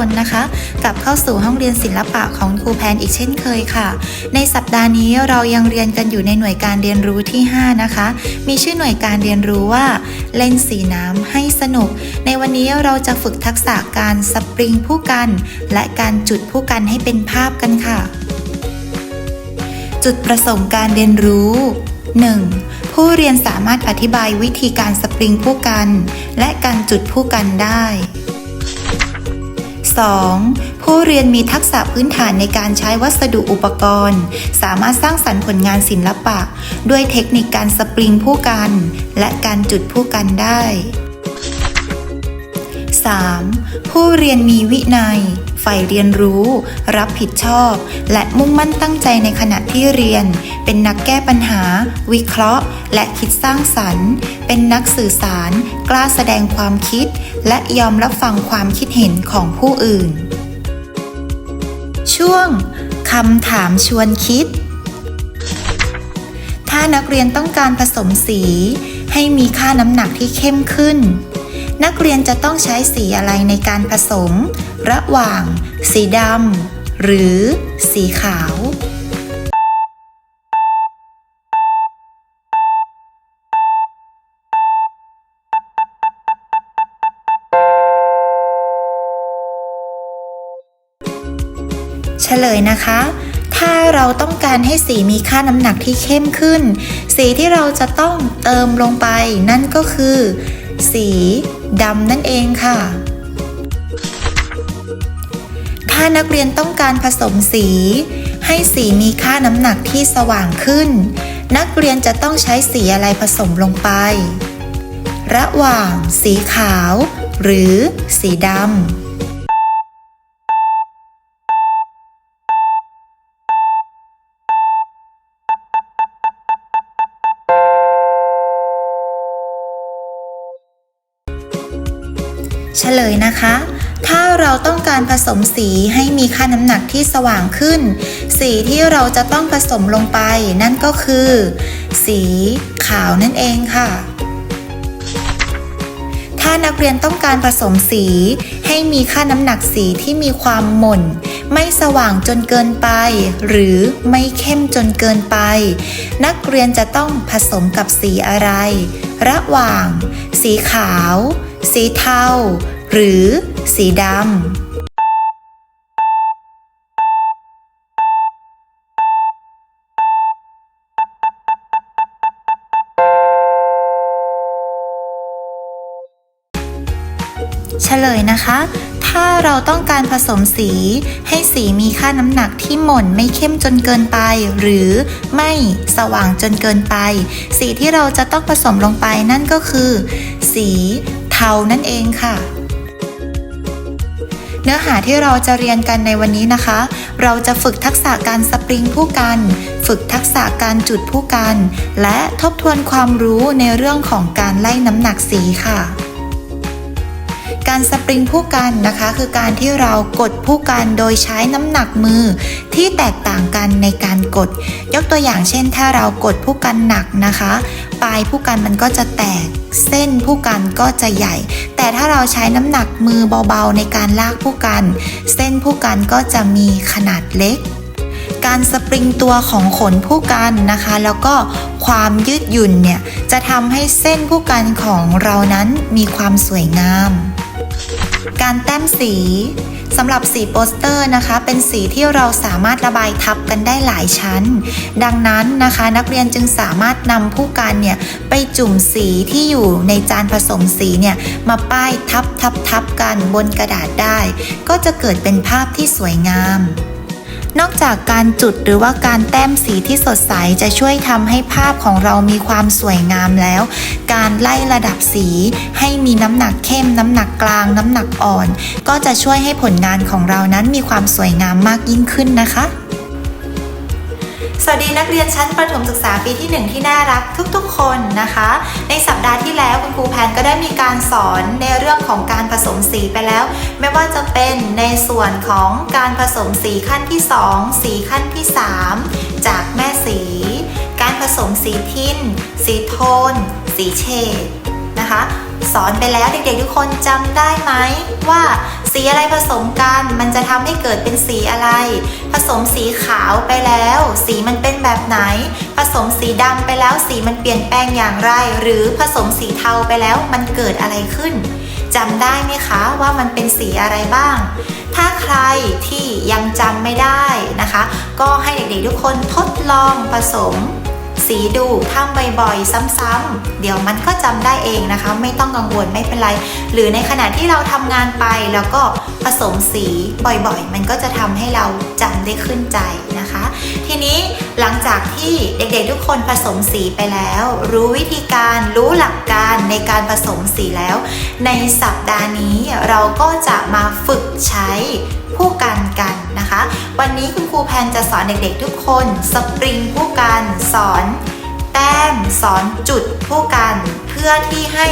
คนนะคะ กลับเข้าสู่ห้องเรียนศิลปะของครูแพนอีกเช่นเคยค่ะ ในสัปดาห์นี้เรายังเรียนกันอยู่ในหน่วยการเรียนรู้ที่ 5 นะคะ มีชื่อหน่วยการเรียนรู้ว่า เล่นสีน้ำให้สนุก ในวันนี้เราจะฝึกทักษะการสปริงผู้กัน และการจุดผู้กันให้เป็นภาพกันค่ะ จุดประสงค์การเรียนรู้ 1. ผู้เรียนสามารถอธิบายวิธีการสปริงผู้กัน และการจุดผู้กันได้ 2. ผู้เรียนมีทักษะพื้นฐานในการใช้วัสดุอุปกรณ์ สามารถสร้างสรรค์ผลงานศิลปะ ด้วยเทคนิคการสปริงผู้กัน และการจุดผู้กันได้ 3. ผู้เรียนมีวินัย ใฝ่เรียนรู้ รับผิดชอบ และมุ่งมั่นตั้งใจในขณะที่เรียน เป็นนักแก้ปัญหา วิเคราะห์ และคิดสร้างสรรค์ เป็นนักสื่อสาร กล้าแสดงความคิด และยอมรับฟังความคิดเห็นของผู้อื่น ช่วงคำถามชวนคิด ถ้านักเรียนต้องการผสมสี ให้มีค่าน้ำหนักที่เข้มขึ้น นักเรียนจะต้องใช้สีอะไรในการผสม ระหว่าง สีดำหรือ สีขาว เฉลยนะคะถ้าเราต้องการให้สีมีค่าน้ำหนักที่เข้มขึ้น สีที่เราจะต้องเติมลงไปนั่นก็คือ สีดำนั่นเองค่ะ ถ้านักเรียนต้องการผสมสี ให้สีมีค่าน้ำหนักที่สว่างขึ้น นักเรียนจะต้องใช้สีอะไรผสมลงไป ระหว่างสีขาว หรือสีดำ เฉลยนะคะ ถ้าเราต้องการผสมสีให้มีค่าน้ำหนักที่สว่างขึ้น สีที่เราจะต้องผสมลงไปนั่นก็คือ สีขาวนั่นเองค่ะ ถ้านักเรียนต้องการผสมสี ให้มีค่าน้ำหนักสีที่มีความหม่น ไม่สว่างจนเกินไป หรือไม่เข้มจนเกินไป นักเรียนจะต้องผสมกับสีอะไร ระหว่าง สีขาว สีเทา หรือสีดำเฉลยนะคะ ถ้าเราต้องการผสมสีให้สีมีค่าน้ำหนักที่หม่นไม่เข้มจนเกินไป หรือไม่สว่างจนเกินไป สีที่เราจะต้องผสมลงไปนั่นก็คือ สี ทานั่นเองค่ะ เนื้อหาที่เราจะเรียนกันในวันนี้นะคะ เราจะฝึกทักษะการสปริงผู้กัน ฝึกทักษะการจุดผู้กัน และทบทวนความรู้ในเรื่องของการไล่น้ำหนักสีค่ะ การสปริงผู้กันนะคะ คือการที่เรากดผู้กันโดยใช้น้ำหนักมือที่แตกต่างกันในการกด ยกตัวอย่างเช่น ถ้าเรากดผู้กันหนักนะคะ ปลายผู้กันมันก็จะแตก เส้นผู้กันก็จะใหญ่ แต่ถ้าเราใช้น้ำหนักมือเบาๆในการลากผู้กัน เส้นผู้กันก็จะมีขนาดเล็ก การสปริงตัวของขนผู้กันนะคะ แล้วก็ความยืดหยุ่นเนี่ยจะทำให้เส้นผู้กันของเรานั้นมีความสวยงาม การแต้มสีสำหรับสีโปสเตอร์นะคะ เป็นสีที่เราสามารถระบายทับกันได้หลายชั้น ดังนั้นนะคะนักเรียนจึงสามารถนำผู้การเนี่ยไปจุ่มสีที่อยู่ในจานผสมสีเนี่ยมาป้ายทับทับทับกันบนกระดาษได้ ก็จะเกิดเป็นภาพที่สวยงาม นอกจากการจุดหรือว่าการแต้มสีที่สดใสจะช่วยทำให้ภาพของเรามีความสวยงามแล้ว การไล่ระดับสีให้มีน้ำหนักเข้ม น้ำหนักกลาง น้ำหนักอ่อน ก็จะช่วยให้ผลงานของเรานั้นมีความสวยงามมากยิ่งขึ้นนะคะ สวัสดีนักเรียนชั้นประถมศึกษาปีที่ 1 ที่น่ารักทุกๆ คนนะคะ ในสัปดาห์ที่แล้วคุณครูแพนก็ได้มีการสอนในเรื่องของการผสมสีไปแล้ว ไม่ว่าจะเป็นในส่วนของการผสมสีขั้นที่ 2 สีขั้นที่ 3 จากแม่สี การผสมสีทิน สีโทน สีเฉดนะคะ สอนไปแล้วเด็กๆทุกคนจำได้ไหมว่าสีอะไรผสมกันมันจะทำให้เกิดเป็นสีอะไร ผสมสีขาวไปแล้ว สีมันเป็นแบบไหน ผสมสีดำไปแล้วสีมันเปลี่ยนแปลงอย่างไร หรือผสมสีเทาไปแล้วมันเกิดอะไรขึ้นจำได้ไหมคะว่ามันเป็นสีอะไรบ้าง ถ้าใครที่ยังจำไม่ได้นะคะ ก็ให้เด็กๆทุกคนทดลองผสม สีดูทำบ่อยๆ ซ้ำๆ เดี๋ยวมันก็จำได้เองนะคะ ไม่ต้องกังวลไม่เป็นไร หรือในขณะที่เราทำงานไปแล้วก็ผสมสีบ่อยๆ มันก็จะทำให้เราจำได้ขึ้นใจนะคะ ทีนี้หลังจากที่เด็กๆทุกคนผสมสีไปแล้ว รู้วิธีการรู้หลักการในการผสมสีแล้ว ในสัปดาห์นี้เราก็จะมาฝึกใช้ ผู้กันกันนะคะ วันนี้คุณครูแพนจะสอนเด็กๆทุกคนสปริงผู้กันสอนแต้มสอนจุดผู้กัน เพื่อที่ให้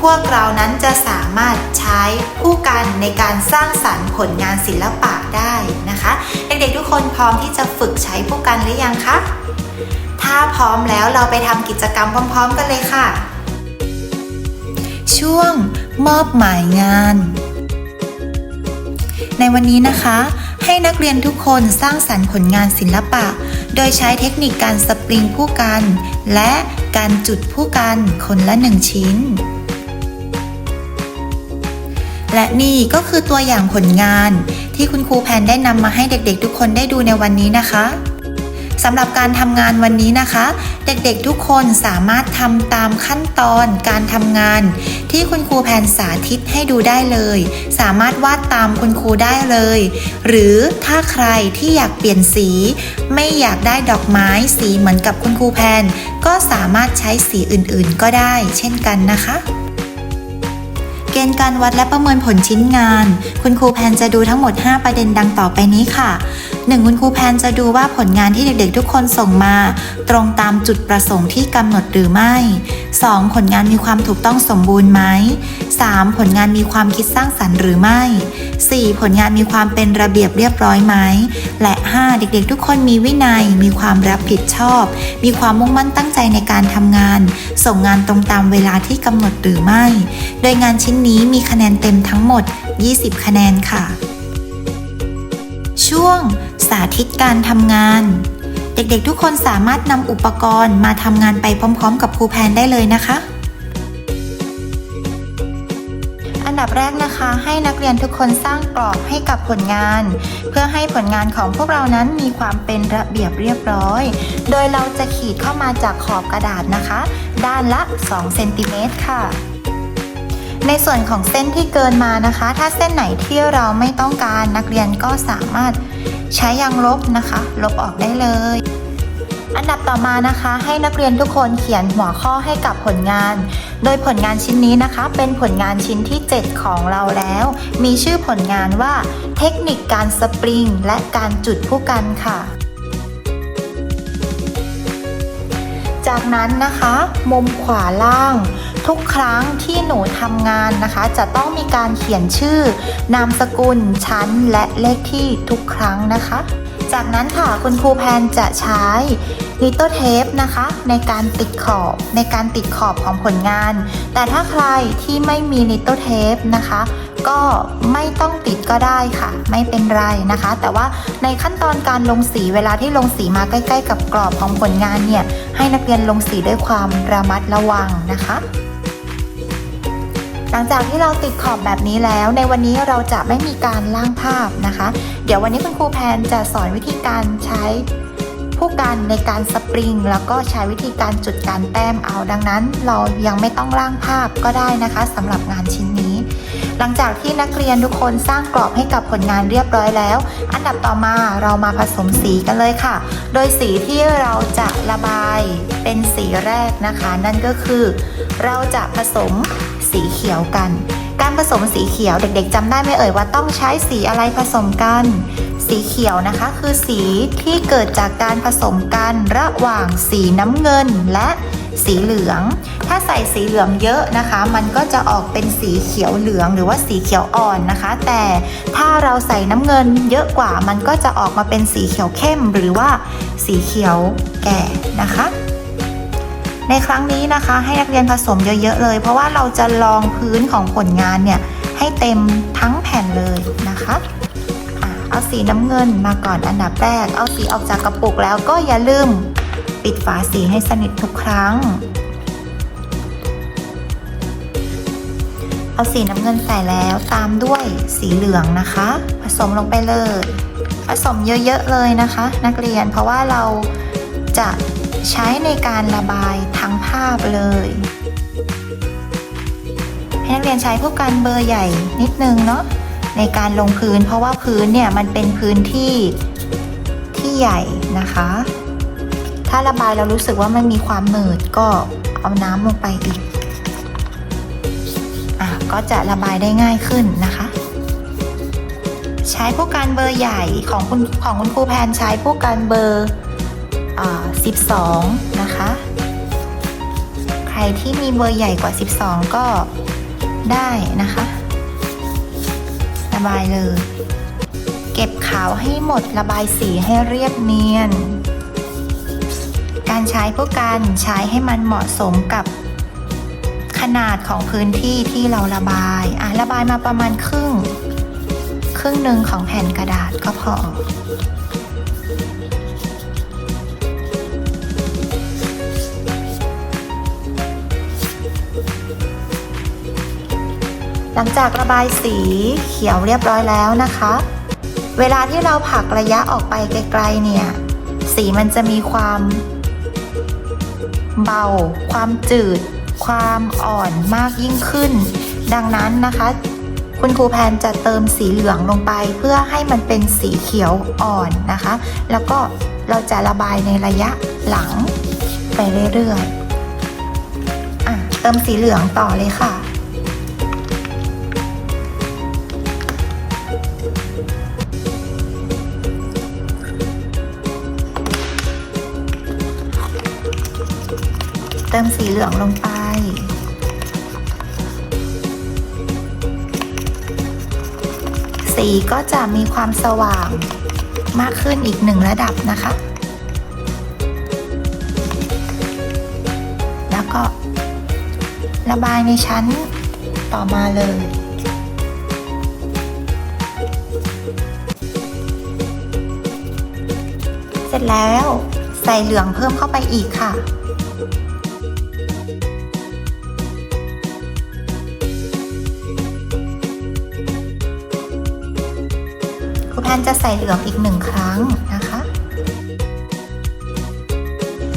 พวกเรานั้นจะสามารถใช้ผู้กันในการสร้างสรรค์ผลงานศิลปะได้นะคะ เด็กๆทุกคนพร้อมที่จะฝึกใช้ผู้กันหรือยังคะถ้าพร้อมแล้วเราไปทำกิจกรรมพร้อม ๆ กันเลยค่ะ ช่วงมอบหมายงาน ในวันนี้นะคะ ให้นักเรียนทุกคนสร้างสรรค์ผลงานศิลปะ โดยใช้เทคนิคการสปริงผู้กัน และการจุดผู้กันคนละหนึ่งชิ้น และนี่ก็คือตัวอย่างผลงานที่คุณครูแพนได้นำมาให้เด็กๆ ทุกคนได้ดูในวันนี้นะคะ สำหรับการทำงานวันนี้นะคะ เด็กๆทุกคนสามารถทำตามขั้นตอนการทำงาน ที่คุณครูแพนสาธิตให้ดูได้เลย สามารถวาดตามคุณครูได้เลย หรือถ้าใครที่อยากเปลี่ยนสี ไม่อยากได้ดอกไม้สีเหมือนกับคุณครูแพนก็สามารถใช้สีอื่นๆ ก็ได้ เช่นกันนะคะ เกณฑ์การวัดและประเมินผลชิ้นงาน คุณครูแพนจะดูทั้งหมด 5 ประเด็นดังต่อไปนี้ค่ะ 1. คุณครูแพนจะดูว่าผลงานที่เด็กๆ ทุกคนส่งมา ตรงตามจุดประสงค์ที่กำหนดหรือไม่ 2. ผลงานมีความถูกต้องสมบูรณ์ไหม 3. ผลงานมีความคิดสร้างสรรค์หรือไม่ 4. ผลงานมีความเป็นระเบียบเรียบร้อยไหม และ 5. เด็กๆ ทุกคนมีวินัย มีความรับผิดชอบ มีความมุ่งมั่นตั้งใจในการทำงาน ส่งงานตรงตามเวลาที่กำหนดหรือไม่ โดยงานชิ้นนี้มีคะแนนเต็มทั้งหมด 20 คะแนนค่ะ ช่วงสาธิตการทำงาน เด็กๆทุกคนสามารถนำอุปกรณ์มาทำงานไปพร้อม ๆ กับครูแพนได้เลยนะคะ อันดับแรกนะคะให้นักเรียนทุกคนสร้างกรอบให้กับผลงาน เพื่อให้ผลงานของพวกเรานั้นมีความเป็นระเบียบเรียบร้อย โดยเราจะขีดเข้ามาจากขอบกระดาษนะคะ ด้านละ2เซนติเมตรค่ะในส่วนของเส้นที่เกินมานะคะ ถ้าเส้นไหนที่เราไม่ต้องการนักเรียนก็สามารถ ใช้ยางลบนะคะ ลบออกได้เลย อันดับต่อมานะคะ ให้นักเรียนทุกคนเขียนหัวข้อให้กับผลงาน โดยผลงานชิ้นนี้นะคะ เป็นผลงานชิ้นที่ 7 ของเราแล้ว มีชื่อผลงานว่า เทคนิคการสปริง และการจุดผู้กันค่ะจากนั้นนะคะ มุมขวาล่าง ทุกครั้งที่หนูทำงานนะคะ จะต้องมีการเขียนชื่อ นามสกุล ชั้น และเลขที่ทุกครั้งนะคะ จากนั้นค่ะคุณครูแพนจะใช้ลิตเต e เทปนะคะ ในการติดขอบในการติดขอบของผลงาน แต่ถ้าใครที่ไม่มีลิตเต e เทปนะคะก็ไม่ต้องติดก็ได้ค่ะ ไม่เป็นไรนะคะ แต่ว่าในขั้นตอนการลงสีเวลาที่ลงสีมาใกล้ ๆ กับกรอบของผลงานเนี่ยให้นักเรียนลงสีด้วยความระมัดระวังนะคะ หลังจากที่เราติดขอบแบบนี้แล้ว ในวันนี้เราจะไม่มีการล่างภาพนะคะ เดี๋ยววันนี้คุณครูแพนจะสอนวิธีการใช้ผู้กันในการสปริง แล้วก็ใช้วิธีการจุดการแต้มเอาดังนั้น เรายังไม่ต้องล่างภาพก็ได้นะคะสำหรับงานชิ้นนี้ หลังจากที่นักเรียนทุกคนสร้างกรอบให้กับผลงานเรียบร้อยแล้ว อันดับต่อมาเรามาผสมสีกันเลยค่ะ โดยสีที่เราจะระบายเป็นสีแรกนะคะ นั่นก็คือ เราจะผสมสีเขียวกัน การผสมสีเขียวเด็กๆจำได้ไหมเอ่ยว่าต้องใช้สีอะไรผสมกัน สีเขียวนะคะคือสีที่เกิดจากการผสมกันระหว่างสีน้ำเงินและสีเหลือง ถ้าใส่สีเหลืองเยอะนะคะ มันก็จะออกเป็นสีเขียวเหลืองหรือว่าสีเขียวอ่อนนะคะ แต่ถ้าเราใส่น้ำเงินเยอะกว่า มันก็จะออกมาเป็นสีเขียวเข้มหรือว่าสีเขียวแก่นะคะ ในครั้งนี้นะคะให้นักเรียนผสมเยอะๆเลย เพราะว่าเราจะลองพื้นของผลงานเนี่ยให้เต็มทั้งแผ่นเลยนะคะเอาสีน้ำเงินมาก่อนอันดับแรก เอาสีออกจากกระปุกแล้วก็อย่าลืมปิดฝาสีให้สนิททุกครั้ง เอาสีน้ำเงินใส่แล้วตามด้วยสีเหลืองนะคะ ผสมลงไปเลย ผสมเยอะๆเลยนะคะ นักเรียนเพราะว่าเราจะ ใช้ในการระบายทั้งภาพเลยให้นักเรียนใช้ผู้กันเบอร์ใหญ่นิดนึงเนาะในการลงพื้น เพราะว่าพื้นเนี่ยมันเป็นพื้นที่ที่ใหญ่นะคะ ถ้าระบายเรารู้สึกว่ามันมีความหนืดก็เอาน้ำลงไปอีกอะก็จะระบายได้ง่ายขึ้นนะคะ ใช้ผู้การเบอร์ใหญ่ของคุณของคุณครูแพนใช้ผู้การเบอร์ 12 นะคะ ใครที่มีเบอร์ใหญ่กว่า 12 ก็ได้นะคะ ระบายเลย เก็บขาวให้หมดระบายสีให้เรียบเนียน การใช้ผู้การใช้ให้มันเหมาะสมกับขนาดของพื้นที่ที่เราระบายอะระบายมาประมาณครึ่ง ครึ่งหนึ่งของแผ่นกระดาษก็พอ หลังจากระบายสีเขียวเรียบร้อยแล้วนะคะ เวลาที่เราผักระยะออกไปไกลๆเนี่ย สีมันจะมีความ เบา ความจืด ความอ่อนมากยิ่งขึ้น ดังนั้นนะคะ คุณครูแพนจะเติมสีเหลืองลงไป เพื่อให้มันเป็นสีเขียวอ่อนนะคะ แล้วก็เราจะระบายในระยะหลังไปเรื่อยๆอะเติมสีเหลืองต่อเลยค่ะ ติมสีเหลืองลงไป สีก็จะมีความสว่างมากขึ้นอีกหนึ่งระดับนะคะ แล้วก็ระบายในชั้นต่อมาเลยเสร็จแล้วใส่เหลืองเพิ่มเข้าไปอีกค่ะ ครูแพนจะใส่เหลืองอีกหนึ่งครั้งนะคะ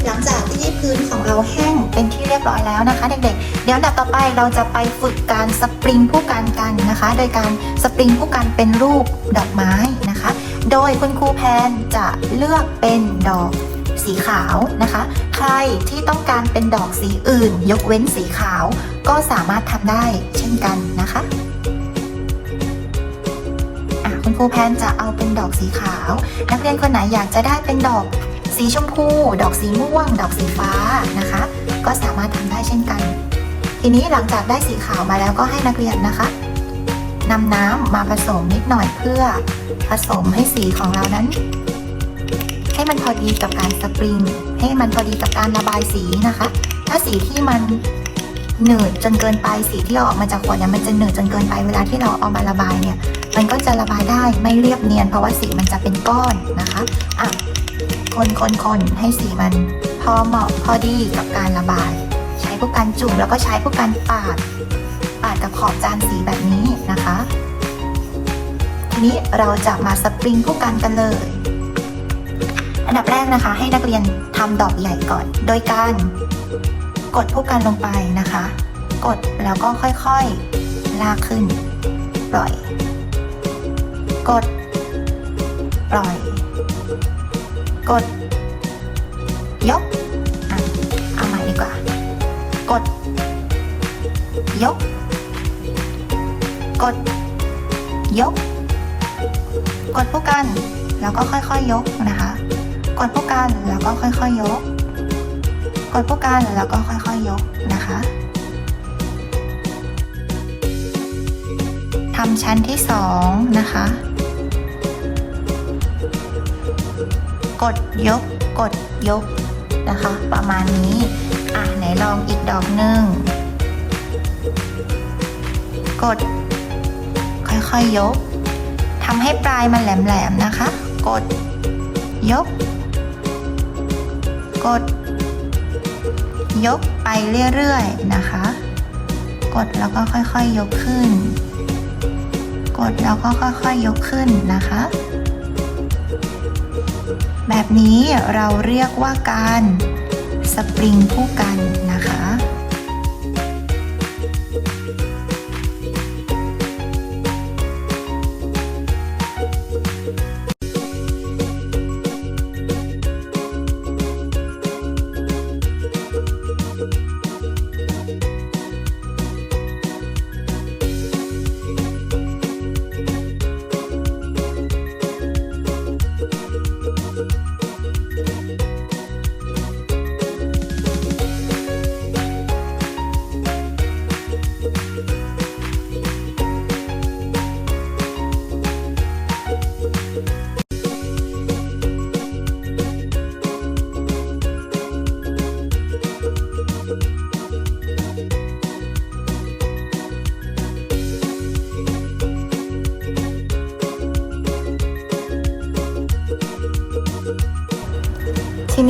หลังจากที่พื้นของเราแห้งเป็นที่เรียบร้อยแล้วนะคะ เด็กๆ เดี๋ยวดับต่อไปเราจะไปฝึกการสปริงผู้กันกันนะคะ โดยการสปริงผู้กันเป็นรูปดอกไม้นะคะ โดยคุณครูแพนจะเลือกเป็นดอกสีขาวนะคะ ใครที่ต้องการเป็นดอกสีอื่น ยกเว้นสีขาวก็สามารถทำได้เช่นกันนะคะ ครูแพนจะเอาเป็นดอกสีขาว นักเรียนคนไหนอยากจะได้เป็นดอกสีชมพู ดอกสีม่วง ดอกสีฟ้านะคะ ก็สามารถทำได้เช่นกัน ทีนี้หลังจากได้สีขาวมาแล้วก็ให้นักเรียนนะคะนำน้ำมาผสมนิดหน่อยเพื่อผสมให้สีของเรานั้น ให้มันพอดีกับการสปริงให้มันพอดีกับการระบายสีนะคะ ถ้าสีที่มัน หนืดจนเกินไปสีที่ออกมาจากขวดเนี่ยมันจะหนืดจนเกินไปเวลาที่เราเอามาระบายเนี่ย มันก็จะระบายได้ไม่เรียบเนียน เพราะว่าสีมันจะเป็นก้อนนะคะอะคนคนคนให้สีมันพอเหมาะพอดีกับการระบาย ใช้พวกการจุ่มแล้วก็ใช้พวกการปาดปาดกับขอบจานสีแบบนี้นะคะทีนี้เราจะมาสปริงพวกกันกันเลย อันดับแรกนะคะ ให้นักเรียนทำดอกใหญ่ก่อน โดยการ ดพวกกันลงไปนะคะ กดแล้วก็ค่อยๆ ลากขึ้น ปล่อย กด ปล่อย กด ยกอะเอาใหม่ดีกว่า กด ยก กด ยก กดผู้กัน แล้วก็ค่อยๆยกนะคะ กดผู้กันแล้วก็ค่อยๆยก กดผู้กันแล้วก็ค่อยๆยกนะคะทำชั้นที่สองนะคะ กดยกกดยกนะคะ ประมาณนี้ อะไหนลองอีกดอกหนึ่งกด ค่อยๆยกทำให้ปลายมันแหลมๆนะคะ กด ยก กด ยกไปเรื่อยๆนะคะ กดแล้วก็ค่อยๆยกขึ้น กดแล้วก็ค่อยๆยกขึ้นนะคะ แบบนี้เราเรียกว่าการสปริงคู่กันนะคะ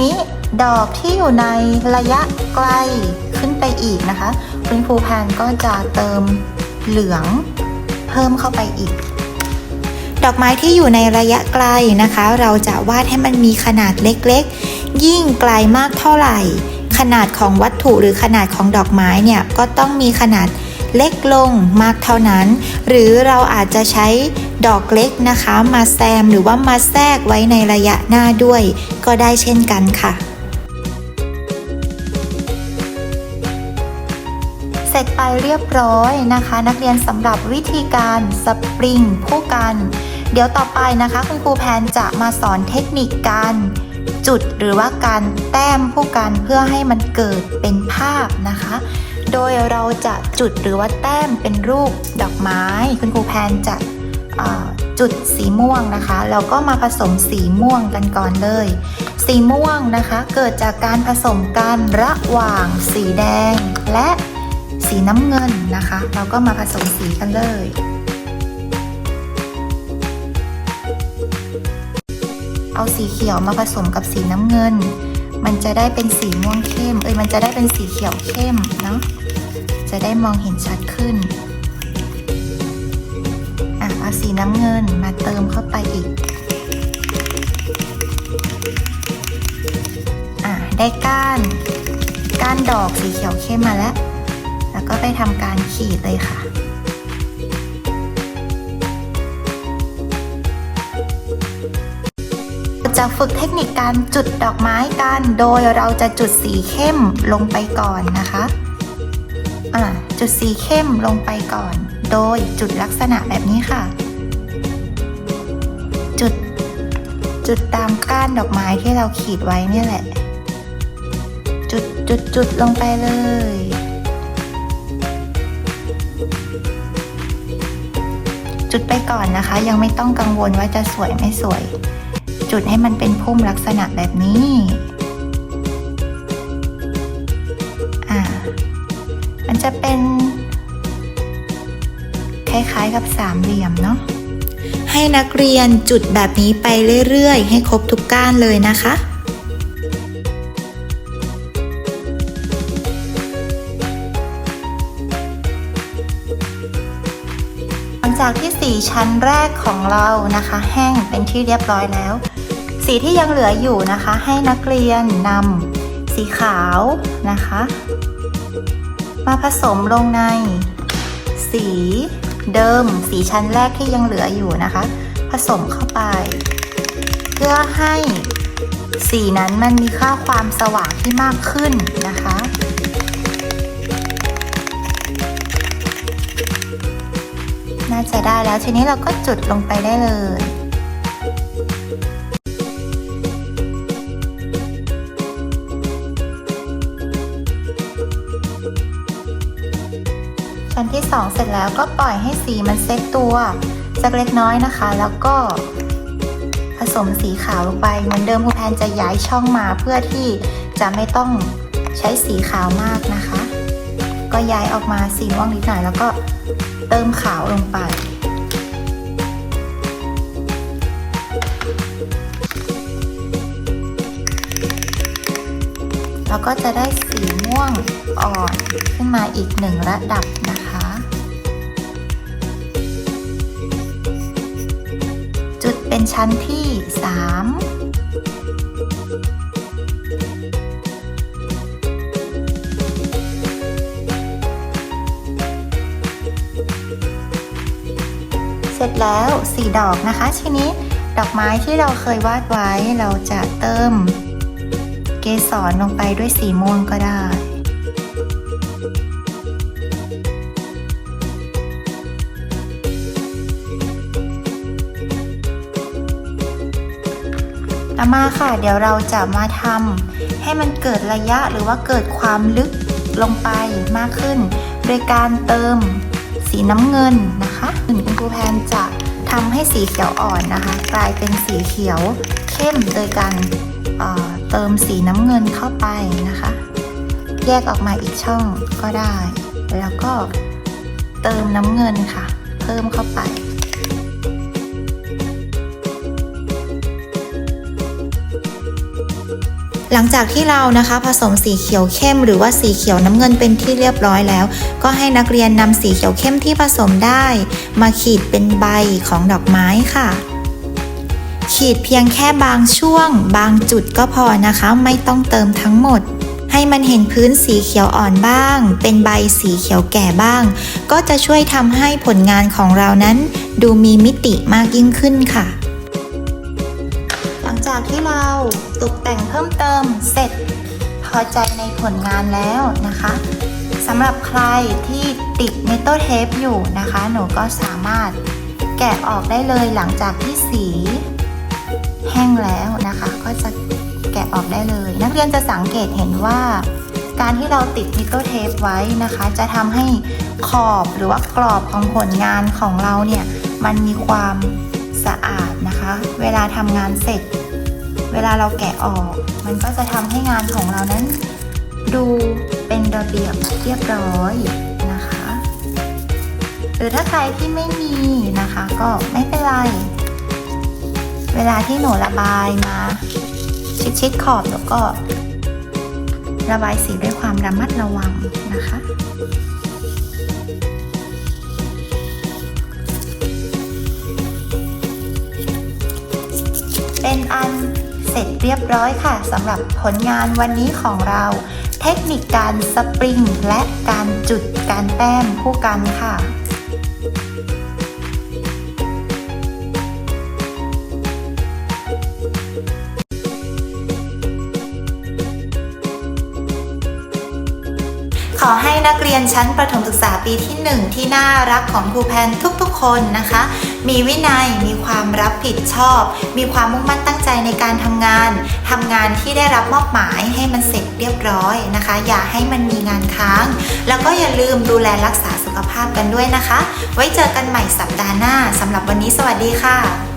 นี้ดอกที่อยู่ในระยะไกลขึ้นไปอีกนะคะ คุณครูแพนก็จะเติมเหลืองเพิ่มเข้าไปอีก ดอกไม้ที่อยู่ในระยะไกลนะคะ เราจะวาดให้มันมีขนาดเล็กๆ ยิ่งไกลมากเท่าไหร่ ขนาดของวัตถุหรือขนาดของดอกไม้เนี่ยก็ต้องมีขนาดเเล็กลงมากเท่านั้น หรือเราอาจจะใช้ดอกเล็กนะคะ มาแซมหรือว่ามาแทรกไว้ในระยะหน้าด้วย ก็ได้เช่นกันค่ะเสร็จไปเรียบร้อยนะคะ นักเรียนสำหรับวิธีการสปริงผู้กัน เดี๋ยวต่อไปนะคะคุณครูแพนจะมาสอนเทคนิคการจุดหรือว่าการแต้มผู้กันเพื่อให้มันเกิดเป็นภาพนะคะ โดยเราจะจุดหรือว่าแต้มเป็นรูปดอกไม้ คุณครูแพนจะจุดสีม่วงนะคะแล้วก็มาผสมสีม่วงกันก่อนเลย สีม่วงนะคะเกิดจากการผสมกันระหว่างสีแดง และสีน้ำเงินนะคะ เราก็มาผสมสีกันเลยเอาสีเขียวมาผสมกับสีน้ำเงิน มันจะได้เป็นสีม่วงเข้ม เอ้ยมันจะได้เป็นสีเขียวเข้มเนาะจะได้มองเห็นชัดขึ้นอะเอาสีน้ำเงินมาเติมเข้าไปอีกอะได้ก้าน ก้านดอกสีเขียวเข้มมาแล้ว แล้วก็ไปทำการขีดเลยค่ะ จะฝึกเทคนิคการจุดดอกไม้กัน โดยเราจะจุดสีเข้มลงไปก่อนนะคะอ่าจุดสีเข้มลงไปก่อน โดยจุดลักษณะแบบนี้ค่ะ จุด จุดตามก้านดอกไม้ที่เราขีดไว้เนี่ยแหละ จุดจุดจุดลงไปเลยจุดไปก่อนนะคะ ยังไม่ต้องกังวลว่าจะสวยไม่สวย จุดให้มันเป็นพุ่มลักษณะแบบนี้อ่ามันจะเป็นคล้ายๆกับสามเหลี่ยมเนาะให้นักเรียนจุดแบบนี้ไปเรื่อยๆ ให้ครบทุกก้านเลยนะคะหลังจากที่สีชั้นแรกของเรานะคะ แห้งเป็นที่เรียบร้อยแล้ว สีที่ยังเหลืออยู่นะคะ ให้นักเรียนนำสีขาวนะคะ มาผสมลงใน สีเดิม สีชั้นแรกที่ยังเหลืออยู่นะคะ ผสมเข้าไป เพื่อให้สีนั้นมันมีค่าความสว่างที่มากขึ้นนะคะน่าจะได้แล้วทีนี้เราก็จุดลงไปได้เลย 2 เสร็จแล้วก็ปล่อยให้สีมันเซตตัวสักเล็กน้อยนะคะ แล้วก็ผสมสีขาวลงไปเหมือนเดิมครูแพนจะย้ายช่องมาเพื่อที่จะไม่ต้องใช้สีขาวมากนะคะ ก็ย้ายออกมาสีม่วงนิดหน่อยแล้วก็เติมขาวลงไปแล้วก็จะได้สีม่วงอ่อนขึ้นมาอีกหนึ่งระดับนะ ชั้นที่ 3เสร็จแล้วสีดอกนะคะ ทีนี้ดอกไม้ที่เราเคยวาดไว้เราจะเติมเกสรลงไปด้วยสีม่วงก็ได้ ต่อมาค่ะ เดี๋ยวเราจะมาทำให้มันเกิดระยะหรือว่าเกิดความลึกลงไปมากขึ้น โดยการเติมสีน้ำเงินนะคะคุณครูแพนจะทำให้สีเขียวอ่อนนะคะ กลายเป็นสีเขียวเข้มโดยการเเติมสีน้ำเงินเข้าไปนะคะ แยกออกมาอีกช่องก็ได้ แล้วก็เติมน้ำเงินค่ะ เพิ่มเข้าไป หลังจากที่เรานะคะผสมสีเขียวเข้ม หรือว่าสีเขียวน้ำเงินเป็นที่เรียบร้อยแล้ว ก็ให้นักเรียนนำสีเขียวเข้มที่ผสมได้ มาขีดเป็นใบของดอกไม้ค่ะ ขีดเพียงแค่บางช่วง บางจุดก็พอนะคะไม่ต้องเติมทั้งหมด ให้มันเห็นพื้นสีเขียวอ่อนบ้าง เป็นใบสีเขียวแก่บ้าง ก็จะช่วยทำให้ผลงานของเรานั้น ดูมีมิติมากยิ่งขึ้นค่ะ จากที่เราตกแต่งเพิ่มเติมเสร็จ พอใจในผลงานแล้วนะคะสำหรับใครที่ติดเมตโตเทปอยู่นะคะ หนูก็สามารถแกะออกได้เลยหลังจากที่สี แห้งแล้วนะคะ ก็จะแกะออกได้เลย นักเรียนจะสังเกตเห็นว่าการที่เราติดมิโตเทปไว้นะคะ จะทำให้ขอบหรือว่ากรอบของผลงานของเราเนี่ย มันมีความสะอาดนะคะ เวลาทำงานเสร็จ เวลาเราแกะออก มันก็จะทำให้งานของเรานั้น ดูเป็นระเบียบเรียบร้อยนะคะ หรือถ้าใครที่ไม่มีนะคะ ก็ไม่เป็นไร เวลาที่หนูระบายมา ชิดๆขอบแล้วก็ ระบายสีด้วยความระมัดระวังนะคะเป็นอัน ร็จเรียบร้อยค่ะสำหรับผลงานวันนี้ของเรา เทคนิคการสปริงและการจุดการแต้มคู่กันค่ะขอให้นักเรียนชั้นประถมศึกษาปีที่ 1 ที่น่ารักของครูแพนทุกๆคนนะคะ มีวินัย มีความรับผิดชอบ มีความมุ่งมั่นตั้งใจในการทำงาน ทำงานที่ได้รับมอบหมายให้มันเสร็จเรียบร้อยนะคะ อย่าให้มันมีงานค้าง แล้วก็อย่าลืมดูแลรักษาสุขภาพกันด้วยนะคะ ไว้เจอกันใหม่สัปดาห์หน้าสำหรับวันนี้สวัสดีค่ะ